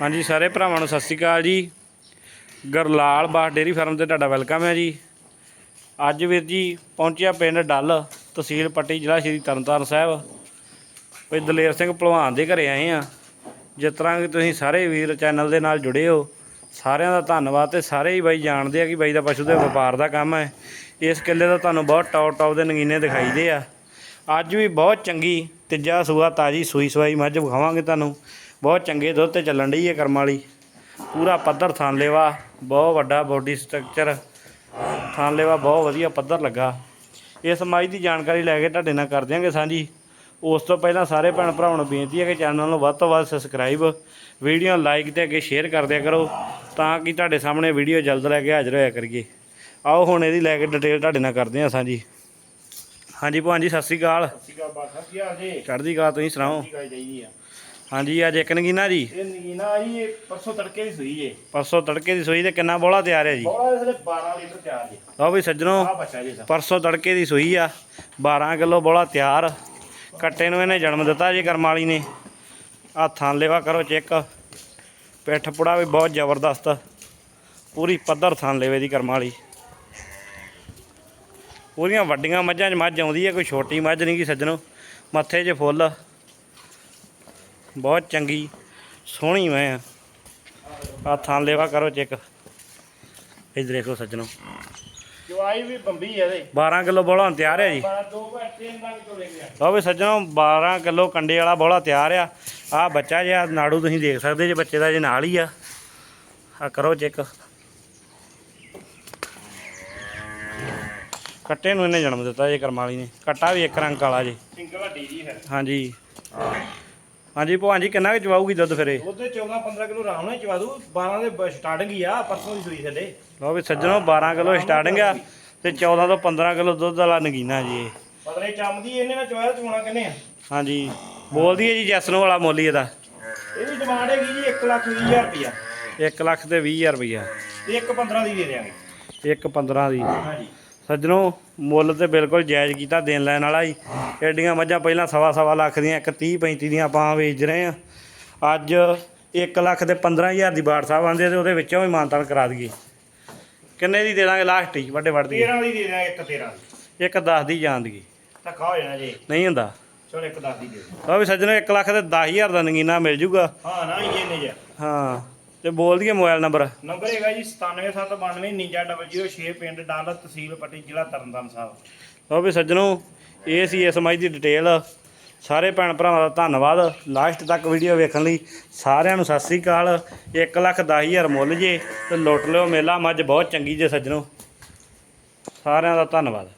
ਹਾਂਜੀ, ਸਾਰੇ ਭਰਾਵਾਂ ਨੂੰ ਸਤਿ ਸ਼੍ਰੀ ਅਕਾਲ ਜੀ। ਗਰਲਾਲ ਬਾਸ ਡੇਰੀ ਫਾਰਮ ਤੇ ਤੁਹਾਡਾ ਵੈਲਕਮ ਹੈ ਜੀ। ਅੱਜ ਵੀਰ ਜੀ ਪਹੁੰਚਿਆ ਪਿੰਡ ਡੱਲ, ਤਹਿਸੀਲ ਪੱਟੀ, ਜ਼ਿਲ੍ਹਾ ਸ਼੍ਰੀ ਤਰਨਤਾਰਨ ਸਾਹਿਬ। ਕੋਈ ਦਲੇਰ ਸਿੰਘ ਭਲਵਾਨ ਦੇ ਘਰੇ ਆਏ ਆ ਜਿਸ ਤਰ੍ਹਾਂ ਕਿ ਤੁਸੀਂ ਸਾਰੇ ਵੀਰ ਚੈਨਲ ਦੇ ਨਾਲ ਜੁੜੇ ਹੋ, ਸਾਰਿਆਂ ਦਾ ਧੰਨਵਾਦ ਤੇ ਸਾਰੇ ਹੀ ਬਾਈ ਜਾਣਦੇ ਆ ਕਿ ਬਾਈ ਦਾ ਪਸ਼ੂ ਦੇ ਵਪਾਰ ਦਾ ਕੰਮ ਹੈ। ਇਸ ਕਿੱਲੇ ਦਾ ਤੁਹਾਨੂੰ ਬਹੁਤ ਟੌਪ ਟੌਪ ਦੇ ਨਗੀਨੇ ਦਿਖਾਈਦੇ ਆ। ਅੱਜ ਵੀ ਬਹੁਤ ਚੰਗੀ, ਤੀਜਾ ਸੂਆ ਤਾਜੀ ਸੂਈ ਸਵਾਈ ਮੱਝ ਵਿਖਾਵਾਂਗੇ ਤੁਹਾਨੂੰ। ਬਹੁਤ ਚੰਗੇ ਦੁੱਧ ਤੇ ਚੱਲਣ ਡਈ ਹੈ ਕਰਮ ਵਾਲੀ। ਪੂਰਾ ਪੱਧਰ ਥਾਂ ਲੈਵਾ ਬਹੁਤ ਵੱਡਾ ਬੋਡੀ ਸਟਰਕਚਰ ਥਾਂ ਲੈਵਾ ਬਹੁਤ ਵਧੀਆ ਪੱਧਰ ਲੱਗਾ। ਇਸ ਮੱਝ ਦੀ ਜਾਣਕਾਰੀ ਲੈ ਕੇ ਤੁਹਾਡੇ ਨਾਲ ਕਰ ਦਿਆਂਗੇ ਸਾਂਝੀ। ਉਸ ਤੋਂ ਪਹਿਲਾਂ ਸਾਰੇ ਭੈਣ ਭਰਾਵਾਂ ਨੂੰ ਬੇਨਤੀ ਹੈ ਕਿ ਚੈਨਲ ਨੂੰ ਵੱਧ ਤੋਂ ਵੱਧ ਸਬਸਕ੍ਰਾਈਬ ਵੀਡੀਓ ਲਾਈਕ ਤੇ ਅੱਗੇ ਸ਼ੇਅਰ ਕਰ ਦਿਆ ਕਰੋ ਤਾਂ ਕਿ ਤੁਹਾਡੇ ਸਾਹਮਣੇ ਵੀਡੀਓ ਜਲਦ ਲੈ ਕੇ ਹਾਜ਼ਰ ਹੋਇਆ ਕਰੀਏ। ਆਓ ਹੁਣ ਇਹਦੀ ਲੈ ਕੇ ਡਿਟੇਲ ਤੁਹਾਡੇ ਨਾਲ ਕਰਦੇ ਹਾਂ ਸਾਂਝੀ। ਹਾਂਜੀ ਭਗਵਾਨ ਜੀ ਸਤਿ ਸ਼੍ਰੀ ਅਕਾਲ। ਸਿਕਾ ਬਾਠਾ ਕੀ ਹਾਲ ਜੀ? ਚੜ੍ਹਦੀ ਕਲਾ ਤੁਸੀਂ ਸੁਣਾਓ? ਕੀ ਗੱਲ ਚਾਹੀਦੀ ਆ। ਹਾਂਜੀ ਅੱਜ ਇੱਕ ਨਗੀਨਾ ਜੀ। ਇਹ ਨਗੀਨਾ ਜੀ ਇਹ ਪਰਸੋਂ ਤੜਕੇ ਦੀ ਸੂਈ ਜੇ ਪਰਸੋਂ ਤੜਕੇ ਦੀ ਸੂਈ ਤੇ ਕਿੰਨਾ ਬੋਲਾ ਤਿਆਰ ਹੈ ਜੀ? ਬੋਲਾ ਇਸ ਵੇਲੇ 12 ਲੀਟਰ ਤਿਆਰ ਜੀ। ਲਓ ਵੀ ਸੱਜਣੋ ਆ ਬੱਚਾ ਜੀ ਸਾ ਪਰਸੋਂ ਤੜਕੇ ਦੀ ਸੂਈ ਆ 12 ਕਿਲੋ ਬੋਲਾ ਤਿਆਰ। ਕੱਟੇ ਨੂੰ ਇਹਨੇ ਜਨਮ ਦਿੱਤਾ ਜੀ ਕਰਮ ਵਾਲੀ ਨੇ। ਆ ਥਾਂ ਲੈਵਾ ਕਰੋ ਚੈੱਕ। ਪਿੱਠ ਪੁੜਾ ਵੀ ਬਹੁਤ ਜ਼ਬਰਦਸਤ। ਪੂਰੀ ਪੱਧਰ ਥਾਂ ਲੈਵੇ ਦੀ ਕਰਮ ਵਾਲੀ। ਪੂਰੀਆਂ ਵੱਡੀਆਂ ਮੱਝਾਂ 'ਚ ਮੱਝ ਆਉਂਦੀ ਹੈ ਕੋਈ ਛੋਟੀ ਮੱਝ ਨਹੀਂ ਕੀ ਸੱਜਣੋ। ਮੱਥੇ 'ਚ ਫੁੱਲ। ਬਹੁਤ ਚੰਗੀ ਸੋਹਣੀ ਮੈਂ ਆ। ਥਾਂ ਲੈਵਾ ਕਰੋ ਚੈੱਕ। ਇਧਰ ਦੇਖੋ ਸੱਜਣੋ। ਜਵਾਈ ਵੀ ਬੰਬੀ ਆ ਇਹਦੇ। 12 ਕਿਲੋ ਬੋਲਾ ਹੁਣ ਤਿਆਰ ਹੈ ਜੀ। 12 ਦੋ ਘੰਟੇ ਨਾਲ ਤੋਂ ਲੈ ਗਿਆ ਲਓ ਵੀ ਸੱਜਣੋ 12 ਕਿਲੋ ਕੰਡੇ ਵਾਲਾ ਬੋਲਾ ਤਿਆਰ ਆ। ਆ ਬੱਚਾ ਜਿਹਾ ਨਾੜੂ ਤੁਸੀਂ ਦੇਖ ਸਕਦੇ ਜੇ ਬੱਚੇ ਦਾ ਜੇ ਨਾਲ ਹੀ ਆ। ਆ ਕਰੋ ਚੈੱਕ। ਕੱਟੇ ਨੂੰ ਇਹਨੇ ਜਨਮ ਦਿੱਤਾ ਜੇ ਕਰਮਾਲੀ ਨੇ। ਕੱਟਾ ਵੀ ਇੱਕ ਰੰਗ ਕਾਲਾ ਜੀ। ਸਿੰਗਲ ਹੱਡੀ ਜੀ ਹੈ। ਹਾਂਜੀ। ਹਾਂਜੀ ਭਵਾਨ ਜੀ ਕਿੰਨਾ ਕੁ ਚਵਾਊਗੀ ਦੁੱਧ ਫਿਰੇ ਉਹਦੇ 14 15 ਕਿਲੋ ਆਰਾਮ ਨਾਲ ਚਵਾ ਦੂ 12 ਦੇ ਸਟਾਰਟਿੰਗ ਹੀ ਆ ਪਰਸੋਂ ਦੀ ਸੂਈ ਥੱਲੇ ਲਓ ਵੀ ਸੱਜਣੋ 12 ਕਿਲੋ ਸਟਾਰਟਿੰਗ ਆ ਤੇ 14 ਤੋਂ 15 ਕਿਲੋ ਦੁੱਧ ਵਾਲਾ ਨਗੀਨਾ ਜੀ ਇਹ। ਪਤਲੇ ਚਮਦੀ ਇਹਨੇ ਨਾਲ ਚਵਾਇਆ ਚੋਣਾ ਕਿੰਨੇ ਆ? ਹਾਂਜੀ ਬੋਲਦੀ ਹੈ ਜੀ ਜੈਸਨੋ ਵਾਲਾ ਮੁੱਲ ਇਹਦਾ। ਇਹ ਵੀ ਡਿਮਾਂਡ ਹੈਗੀ ਜੀ 1 ਲੱਖ 20 ਹਜ਼ਾਰ ਰੁਪਿਆ 1 ਲੱਖ ਤੇ 20000 ਰੁਪਈਆ। ਤੇ 1 15 ਦੀ ਦੇ ਦੇਾਂਗੇ ਇੱਕ 15 ਦੀ। ਹਾਂਜੀ। ਸੱਜਣੋ ਮੁੱਲ ਤੇ ਬਿਲਕੁਲ ਜਾਇਜ਼ ਕੀਤਾ ਦੇਣ ਲੈਣ ਵਾਲਾ ਹੀ ਐਡੀਆਂ ਮੱਝਾਂ ਪਹਿਲਾਂ ਸਵਾ ਸਵਾ ਲੱਖ ਦੀਆਂ ਇੱਕ 30 35 ਦੀਆਂ ਆਪਾਂ ਵੇਚ ਰਹੇ ਆ ਅੱਜ 1 ਲੱਖ ਤੇ 15000 ਦੀ ਬਾੜ ਸਾਹਿਬ ਆਂਦੇ ਤੇ ਉਹਦੇ ਵਿੱਚੋਂ ਵੀ ਮਾਨਤਾਨ ਕਰਾ ਦਈਏ। ਕਿੰਨੇ ਦੀ ਦੇ ਦਾਂਗੇ ਲਾਸਟ ਹੀ ਵੱਡੇ ਵੱਡ ਦੀ 13 ਦੀ ਦੇ ਦੇਾਂਗੇ ਇੱਕ 13 ਦੀ। ਇੱਕ 10 ਦੀ ਦੀ ਧੱਕਾ ਹੋ ਜਾਣਾ ਜੀ। ਨਹੀਂ ਹੁੰਦਾ। ਚਲੋ ਇੱਕ 10 ਦੀ ਦੇ। ਉਹ ਵੀ ਸੱਜਣੋ 1 ਲੱਖ ਤੇ 10000 ਦਾ ਨਗੀਨਾ ਮਿਲ ਜੂਗਾ। ਹਾਂ ਨਾ ਇਹ ਨੇ ਜੀ ਹਾਂ। ਤੇ ਬੋਲ ਦਈਏ ਮੋਬਾਈਲ ਨੰਬਰ। ਨੰਬਰ ਹੈਗਾ ਜੀ 97792 9906 ਪਿੰਡ ਡਾਲਾ ਤਹਿਸੀਲ ਪੱਟੀ ਜ਼ਿਲ੍ਹਾ ਤਰਨਤਾਰਨ ਸਾਹਿਬ। ਉਹ ਵੀ ਸੱਜਣੋ ਇਹ ਸੀ ਇਸ ਮਾਈ ਦੀ ਡਿਟੇਲ ਸਾਰੇ ਭੈਣ ਭਰਾਵਾਂ ਦਾ ਧੰਨਵਾਦ। ਲਾਸਟ ਤੱਕ ਵੀਡੀਓ ਵੇਖਣ ਲਈ ਸਾਰਿਆਂ ਨੂੰ ਸਤਿ ਸ੍ਰੀ ਅਕਾਲ। 1 ਲੱਖ ਦਸ ਹਜ਼ਾਰ ਮੁੱਲ ਜੇ ਤੇ ਲੁੱਟ ਲਿਓ ਮੇਲਾ। ਮੱਝ ਬਹੁਤ ਚੰਗੀ ਜੇ ਸੱਜਣੋ। ਸਾਰਿਆਂ ਦਾ ਧੰਨਵਾਦ।